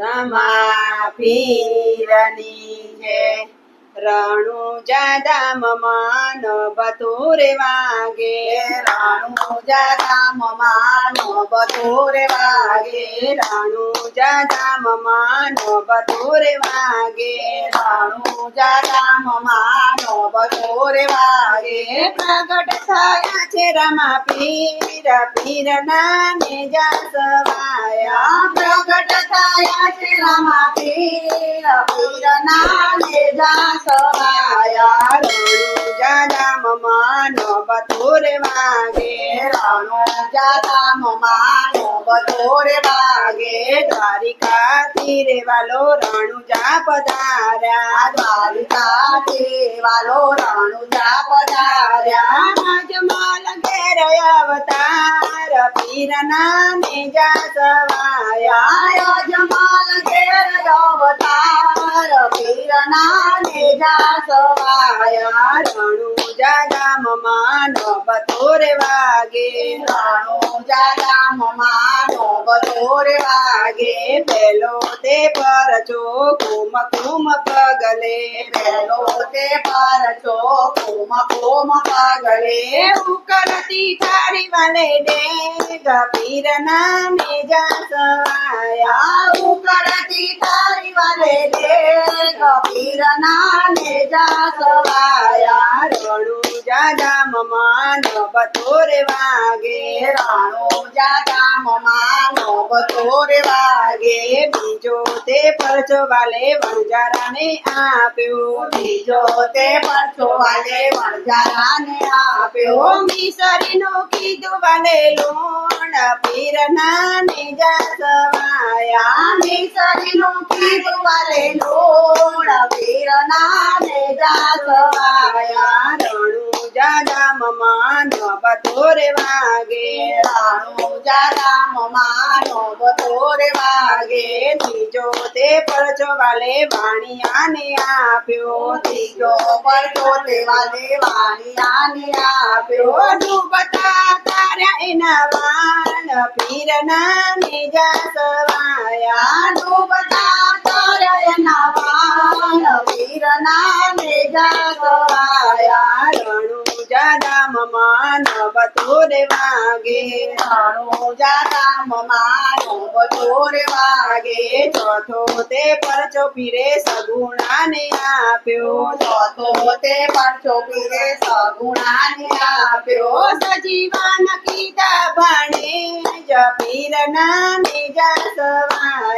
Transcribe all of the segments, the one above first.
રમાફીરની છે રણુજા ધામ માન બતુરે વાગે રણુજા ધામ માન બતુરે વાગે રણુજા ધામ માન બતુરે વાગે રણુજા ધામ માન બતુરે વાગે પ્રગટ થયા છે રમા પીર પીર નાને જાસવાયા સમાયા રણુ જાદા મમાનો બથોરે વાગે રણુ જાદા મમાનો બથોરે વાગે દ્વારિકા તીરે વાલો રણુ જા પધાર્યા દ્વારિકા તીરે વાલો રણુ જા પધાર્યા મજમાલ ઘેર અવતાર પીરના ને જા સવાયા યજમાલ ઘેર અવતાર नर पीरनाने जासवाया रणु जागाम मानव तोरे वागे रणु जागाम मानव तोरे दे पर जो कुम कुम पगले बेलो दे पर जो कुम कुम पगले उकरती थारी वाले दे पीरनाने जासवाया उकरती थारी वाले दे તીરના નિર્જા સવાયા રણુ જાજા મમાન બતોરે વાગે રાણુ જાજા મમાન બતોરે વાગે બીજો તે પરચો વાલે વણજારાને આપ્યો બીજો તે પરચો વાલે વણજારાને આપ્યો મીસરીનો કીધું વાલે લોણ પીરના નિજા સવા આ મેસલો પીટવાલે નોળા વેરાના ને જાસવાયા રણુ જા નામ મમન બોતો રે વાગે રણુ જા નામ મમન બોતો રે વાગે તીજોતે પરજો વાલે વાણીયા ને આપ્યો તીજો પરજોતે વાલે વાણીયા ને આપ્યો દુબતા કાર્યા એનાવાલા પીરા ના ને જાસ નામે જગત આરાણો જા નામ મમનવતો રે વાગે આરાણો જા નામ મમનવતો રે વાગે છોતોતે પર ચોપીરે સગુણાને આપ્યો છોતોતે પર ચોપીરે સગુણાને આપ્યો સજીવા ન કીતા ભણે જય પીર નામે જગત આ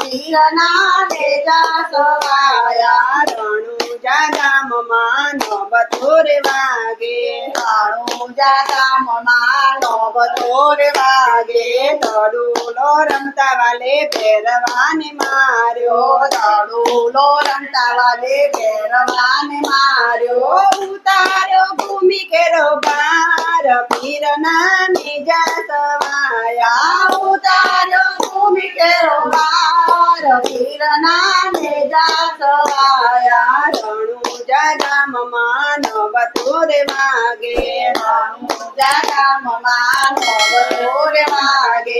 પીરનાને જાસવાયા રણુ જાદા મમા નવ તોર વાગે રણુ જાદા મમા નવ તોર વાગે દડુલો રમતા વાલે ભેરવાને માર્યો દડુલો રમતા વાલે ભેરવાને માર્યો ઉતાર્યો ભૂમિ કેરો બાર પીરના કિરણાને જાસવાયા રણુ જગમ માનવ તોર માગે રણુ જગમ માનવ તોર માગે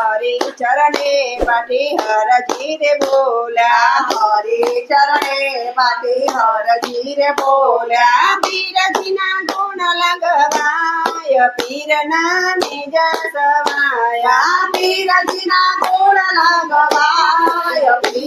હરિ ચરણે પાટી હર જીરે બોલ્યા હરિ ચરણે પાટી હર જીરે બોલ્યા બીરજીના ગુણ લગવાય પીરના ને જસવાયા બીરજીના